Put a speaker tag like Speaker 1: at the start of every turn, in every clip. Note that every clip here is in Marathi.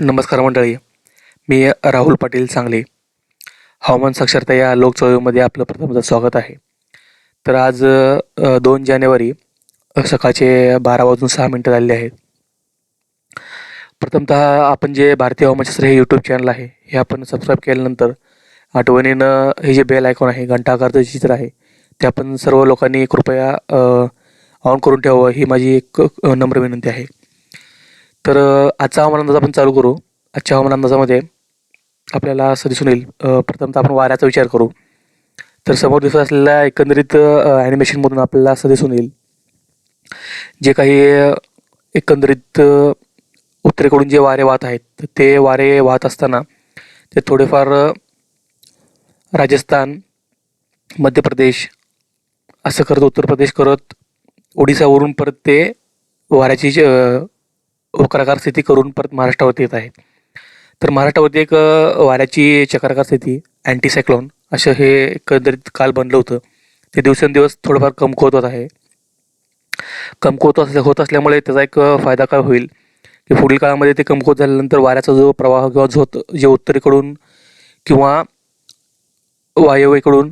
Speaker 1: नमस्कार मंडळी. मी राहुल पाटील सांगली. हवामान साक्षरता या लोकचळवळीमध्ये आपलं प्रथमतः स्वागत आहे. तर आज दोन जानेवारी सकाळचे बारा वाजून सहा मिनटं झालेले आहेत. प्रथमतः आपण जे भारतीय हवामानशास्त्र हे यूट्यूब चॅनल आहे हे आपण सबस्क्राईब केल्यानंतर आठवणीनं हे जे बेल आयकॉन आहे घंटाकारचं चित्र आहे ते आपण सर्व लोकांनी कृपया ऑन करून ठेवावं ही माझी एक नम्र विनंती आहे. तर आजचा हवामान अंदाज आपण चालू करू. आजच्या हवामान अंदाजामध्ये आपल्याला असं दिसून येईल. प्रथमतः आपण वाऱ्याचा विचार करू. तर समोर दिसत असलेल्या एकंदरीत ॲनिमेशनमधून आपल्याला असं दिसून येईल. जे काही एकंदरीत उत्तरेकडून जे वारे वाहत आहेत ते वारे वाहत असताना ते थोडेफार राजस्थान मध्य प्रदेश असं करत उत्तर प्रदेश करत ओडिसावरून परत ते वाऱ्याची वक्राकार स्थिती करून परत महाराष्ट्रावरती येत आहे तर महाराष्ट्रावरती एक वाऱ्याची चक्राकार स्थिती अँटीसायक्लॉन असं हे एकंदरीत काल बनलं होतं. ते दिवसेंदिवस थोडंफार कमकुवत होत आहे. कमकुवत असल्या होत असल्यामुळे त्याचा एक फायदा काय होईल? की पुढील काळामध्ये ते कमकुवत झाल्यानंतर वाऱ्याचा जो प्रवाह किंवा झोत जे उत्तरेकडून किंवा वायव्येकडून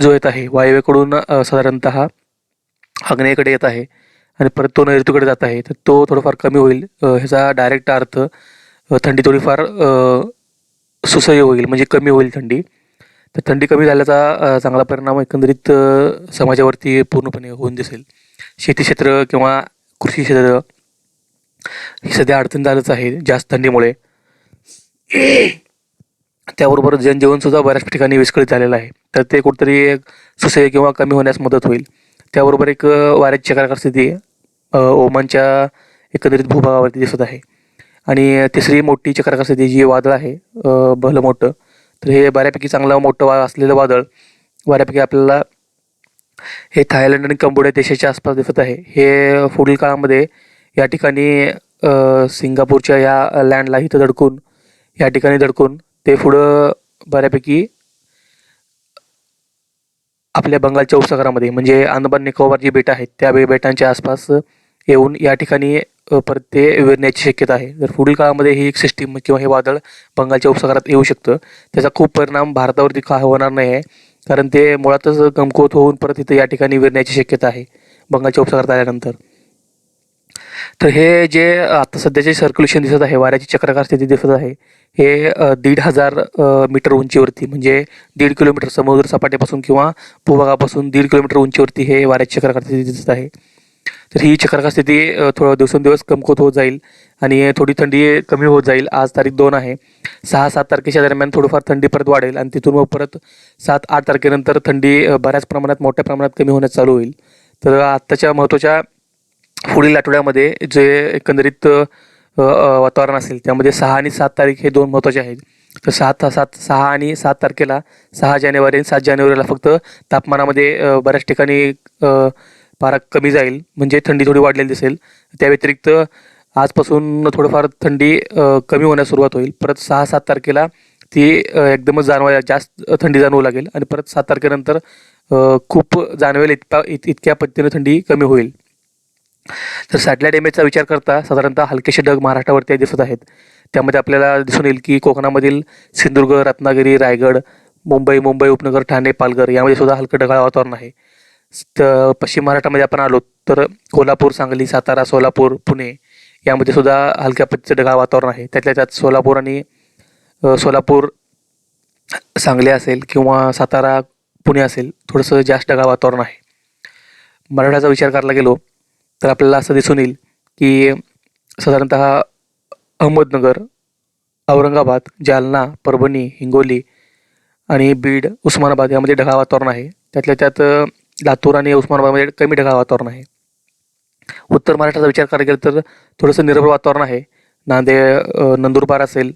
Speaker 1: जो येत आहे वायव्येकडून साधारणत साधारणतः आग्नेयेकडे येत आहे आणि परत तो नैऋत्येकडे जात आहे तर तो थोडंफार कमी होईल. ह्याचा डायरेक्ट अर्थ थंडी थोडीफार सुसह्य होईल म्हणजे कमी होईल थंडी. तर थंडी कमी झाल्याचा चांगला परिणाम एकंदरीत समाजावरती पूर्णपणे होऊन दिसेल. शेती क्षेत्र किंवा कृषी क्षेत्र ही सध्या अडचण झालंच आहे जास्त थंडीमुळे. त्याबरोबर जनजीवनसुद्धा बऱ्याच ठिकाणी विस्कळीत झालेलं आहे. तर ते कुठंतरी एक सुसह्य किंवा कमी होण्यास मदत होईल. त्याबरोबर एक वाऱ्याची चक्राकार स्थिती ओमानच्या एकंदरीत भूभागावरती दिसत आहे. आणि तिसरी मोठी चक्राकार स्थिती जी वादळ आहे भलं मोठं तर हे बऱ्यापैकी चांगलं मोठं वा असलेलं वादळ बऱ्यापैकी आपल्याला हे थायलंड आणि कंबोडिया देशाच्या आसपास दिसत आहे. हे पुढील काळामध्ये या ठिकाणी सिंगापूरच्या या लँडला इथं धडकून या ठिकाणी धडकून ते पुढं बऱ्यापैकी आपल्या बंगालच्या उपसागरामध्ये. म्हणजे अंदमान निकोबार जी बेटं आहेत त्या बे बेटांच्या आसपास येऊन या ठिकाणी परत ते विरण्याची शक्यता आहे. जर पुढील काळामध्ये ही एक सिस्टीम किंवा हे वादळ बंगालच्या उपसागरात येऊ शकतं त्याचा खूप परिणाम भारतावरती का होणार नाही आहे. कारण ते मुळातच कमकुवत होऊन परत इथं या ठिकाणी विरण्याची शक्यता आहे बंगालच्या उपसागरात आल्यानंतर. तर हे जे आता सध्याचे सर्क्युलेशन दिसत आहे वाऱ्याची चक्राकार स्थिती दिसत आहे हे दीड हजार मीटर उंचीवरती म्हणजे दीड किलोमीटर समुद्र सपाटीपासून किंवा भूभागापासून दीड किलोमीटर उंचीवरती हे वाऱ्याची चक्राकार स्थिती दिसत आहे. तर ही चक्राकार स्थिती थोडं दिवसेंदिवस कमकुवत होत जाईल आणि थोडी थंडी कमी होत जाईल. आज तारीख दोन आहे. सहा सात तारखेच्या दरम्यान थोडंफार थंडी परत वाढेल आणि तिथून मग परत सात आठ तारखेनंतर थंडी बऱ्याच प्रमाणात मोठ्या प्रमाणात कमी होण्यास चालू होईल. तर आत्ताच्या महत्त्वाच्या पुढील आठवड्यामध्ये जे एकंदरीत वातावरण असेल त्यामध्ये सहा आणि सात तारीख हे दोन महत्त्वाचे आहेत. तर सात सात सहा आणि सात तारखेला सहा जानेवारी आणि सात जानेवारीला फक्त तापमानामध्ये बऱ्याच ठिकाणी पारा कमी जाईल. म्हणजे थंडी थोडी वाढलेली दिसेल. त्या व्यतिरिक्त आजपासून थोडंफार थंडी कमी होण्यास सुरुवात होईल. परत सहा सात तारखेला ती एकदमच जाणवायला जास्त थंडी जाणवू लागेल. आणि परत सात तारखेनंतर खूप जाणवेल इतका इत इतक्या पद्धतीने थंडी कमी होईल. तर सॅटेलाईट इमेजचा विचार करता साधारणतः हलकेसे ढग महाराष्ट्रावरती दिसत आहेत. त्यामध्ये आपल्याला दिसून येईल की कोकणामधील सिंधुदुर्ग रत्नागिरी रायगड मुंबई मुंबई उपनगर ठाणे पालघर यामध्ये सुद्धा हलकं ढगाळ वातावरण आहे. तर पश्चिम महाराष्ट्रामध्ये आपण आलो तर कोल्हापूर सांगली सातारा सोलापूर पुणे यामध्ये सुद्धा हलक्या पद्धतीचं ढगाळ वातावरण आहे. त्यातल्या त्यात सोलापूर आणि सोलापूर सांगली असेल किंवा सातारा पुणे असेल थोडंसं जास्त ढगाळ वातावरण आहे. मराठ्याचा विचार करायला गेलो तर आपल्याला असं दिसून येईल की साधारणतः अहमदनगर औरंगाबाद जालना परभणी हिंगोली आणि बीड उस्मानाबाद यामध्ये ढगाळ वातावरण आहे. त्यातल्या त्यात लातूर आणि उस्मानाबादमध्ये कमी ढगाळ वातावरण आहे. उत्तर महाराष्ट्राचा विचार करायला गेलं तर थोडंसं निर्भर वातावरण आहे. नांदे नंदुरबार असेल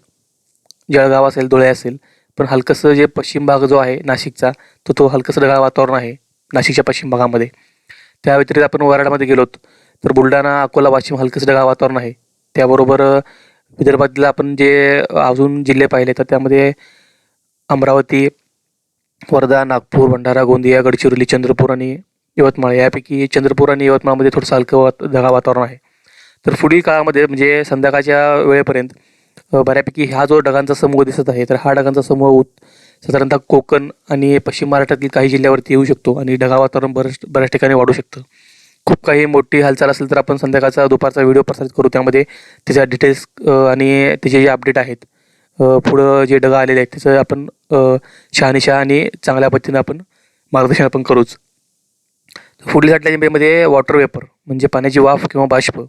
Speaker 1: जळगाव असेल धुळे असेल पण हलकंसं जे पश्चिम भाग जो आहे नाशिकचा तो तो हलकंसं ढगाळ वातावरण आहे नाशिकच्या पश्चिम भागामध्ये. त्या व्यतिरिक्त आपण वराडामध्ये गेलोत. तर बुलढाणा अकोला वाशिम हलकसं ढगाळ वातावरण आहे. त्याबरोबर विदर्भातला आपण जे अजून जिल्हे पाहिले तर त्यामध्ये अमरावती वर्धा नागपूर भंडारा गोंदिया गडचिरोली चंद्रपूर आणि यवतमाळ यापैकी चंद्रपूर आणि यवतमाळमध्ये थोडंसं हलकं वात ढगाळ वातावरण आहे. तर पुढील काळामध्ये म्हणजे संध्याकाळच्या वेळेपर्यंत बऱ्यापैकी हा जो ढगांचा समूह दिसत आहे तर हा ढगांचा समूह उत- साधारणतः कोकण आणि पश्चिम महाराष्ट्रातील काही जिल्ह्यावरती येऊ शकतो आणि ढगाळ वातावरण बऱ्याच बऱ्याच ठिकाणी वाढू शकतं. खूप काही मोठी हालचाल असेल तर आपण संध्याकाळचा दुपारचा व्हिडिओ प्रसारित करू. त्यामध्ये त्याच्या डिटेल्स आणि त्याचे जे अपडेट आहेत पुढं जे ढगा आलेले आहेत त्याचं आपण शहानिशा आणि चांगल्या पद्धतीनं आपण मार्गदर्शन आपण करूच. पुढील साठल्यामध्ये वॉटर वेपर म्हणजे पाण्याची वाफ किंवा बाष्प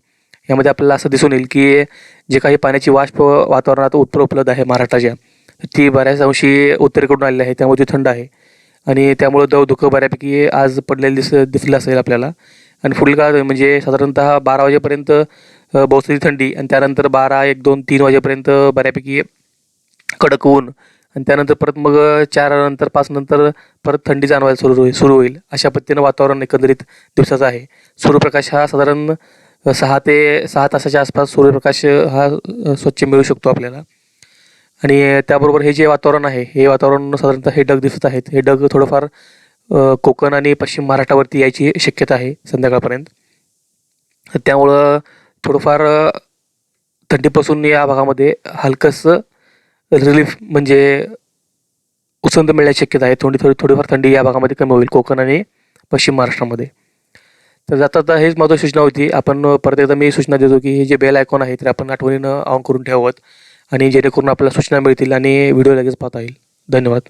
Speaker 1: यामध्ये आपल्याला असं दिसून येईल की जे काही पाण्याची वाष्प वातावरणात उत्तर उपलब्ध आहे महाराष्ट्राच्या ती बऱ्याच अंशी उत्तरेकडून आलेली आहे. त्यामुळे ती थंड आहे. आणि त्यामुळं दव धुकं बऱ्यापैकी आज पडलेलं दिस दिसलं असेल आपल्याला. आणि पुढील काळात म्हणजे साधारणतः बारा वाजेपर्यंत अ, थंडी आणि त्यानंतर बारा एक दोन तीन वाजेपर्यंत बऱ्यापैकी कडक ऊन आणि त्यानंतर परत मग चार नंतर पाच नंतर परत थंडी जाणवायला सुरू होईल सुरू होईल. अशा पद्धतीनं वातावरण एकंदरीत दिवसाचं आहे. सूर्यप्रकाश हा साधारण सहा ते सहा तासाच्या आसपास सूर्यप्रकाश हा स्वच्छ मिळू शकतो आपल्याला. आणि त्याबरोबर हे जे वातावरण आहे हे वातावरण साधारणतः हे ढग दिसत आहेत. हे ढग थोडंफार कोकण आणि पश्चिम महाराष्ट्रावरती यायची शक्यता आहे संध्याकाळपर्यंत. त्यामुळं थोडंफार थंडीपासून या भागामध्ये हलकंसं रिलीफ म्हणजे उसंत मिळण्याची शक्यता आहे. थोडी थोडी थोडीफार थंडी या भागामध्ये कमी होईल कोकण आणि पश्चिम महाराष्ट्रामध्ये. तर जाता जाता हेच महत्त्वाची सूचना होती. आपण परत एकदा मी सूचना देतो की हे जे बेल आयकॉन आहे ते आपण आठवणीनं ऑन करून ठेवावं आणि जेणेकरून आपल्याला सूचना मिळतील आणि व्हिडिओ लगेच पाहता येईल. धन्यवाद.